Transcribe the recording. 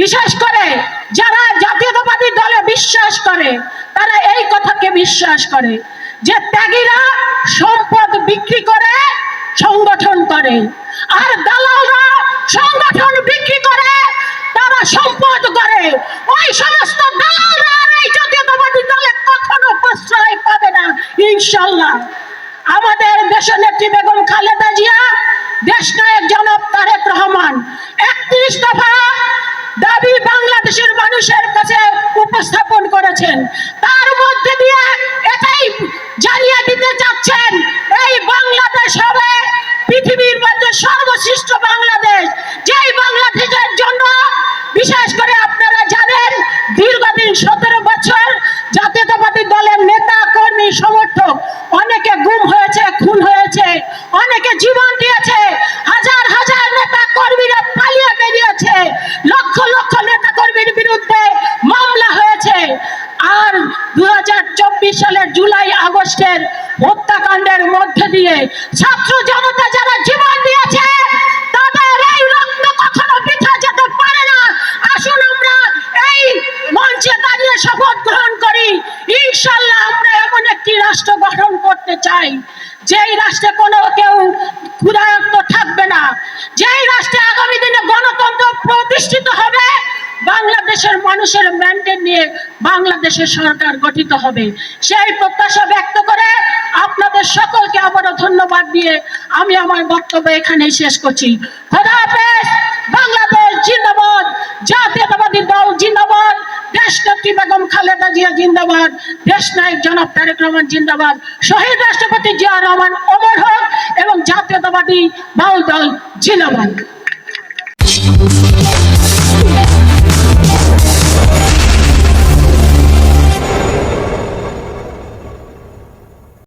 বিশেষ করে যারা জাতীয়তাবাদী দলে বিশ্বাস করে, তারা এই কথাকে বিশ্বাস করে যে ত্যাগীরা সম্পদ বিক্রি করে, সংগঠন করে। আর দালালরা সংগঠন বিক্রি করে, তারা সম্পদ করে। ওই সমস্ত দালালরা এই জাতীয়তাবাদী দলে কখনো প্রশ্রয় পাবে না, ইনশাল্লাহ। আমাদের দেশ নেত্রী বেগম খালেদা জিয়া, দেশনায়ক জনাব তারেক মানুষের কাছে উপস্থাপন করেছেন। তার মধ্যে দিয়ে এটাই জানিয়ে দিতে চাচ্ছেন, এই বাংলাদেশ হবে পৃথিবীর মধ্যে সর্বশ্রেষ্ঠ বাংলাদেশ। যেই বাংলাদেশের জন্য, বিশেষ করে আপনারা জানেন, দীর্ঘদিন সতেরো বছর জাতীয়তাবাদী দলের নেতা, কর্মী, সমর্থক অনেকে গুম হয়েছে, খুন হয়েছে, অনেকে জীবন দিয়েছে, হাজার হাজার নেতা কর্মীরা পালিয়ে বেরিয়েছে, লক্ষ লক্ষ নেতা কর্মীর বিরুদ্ধে মামলা হয়েছে আর দু সালের জুলাই আগস্টের হত্যাকাণ্ডের মধ্যে দিয়ে ছাত্র জনতা যারা জীবন দিয়েছে, তাদের এই রক্ত কখনো বৃথা যেতে পারে না। আসুন আমরা এই মঞ্চে দাঁড়িয়ে শপথ গ্রহণ করি। ইনশাল্লাহ আমরা এমন একটি রাষ্ট্র গঠন করতে চাই, যেই রাষ্ট্রে কোনো কেউ ক্ষুধায়ত্ত থাকবে না। যেই রাষ্ট্রে আগামী দিনে গণতন্ত্র প্রতিষ্ঠিত হবে বাংলাদেশের মানুষের ম্যান্ডেট নিয়ে বাংলাদেশের সরকার গঠিত হবে। সেই প্রত্যাশা ব্যক্ত করে আপনাদের সকলকে আবারও ধন্যবাদ দিয়ে আমি আমার বক্তব্য এখানেই শেষ করছি। খোদা হাফেজ, বাংলাদেশ জিন্দাবাদ, জাতীয়তাবাদী দল জিন্দাবাদ দেশ নেত্রী বেগম খালেদা জিয়া জিন্দাবাদ, দেশ নায়ক জনাব তারেক রহমান জিন্দাবাদ, শহীদ রাষ্ট্রপতি জিয়া রহমান অমর হোক এবং জাতীয়তাবাদী বাউল দল জিন্দাবাদ।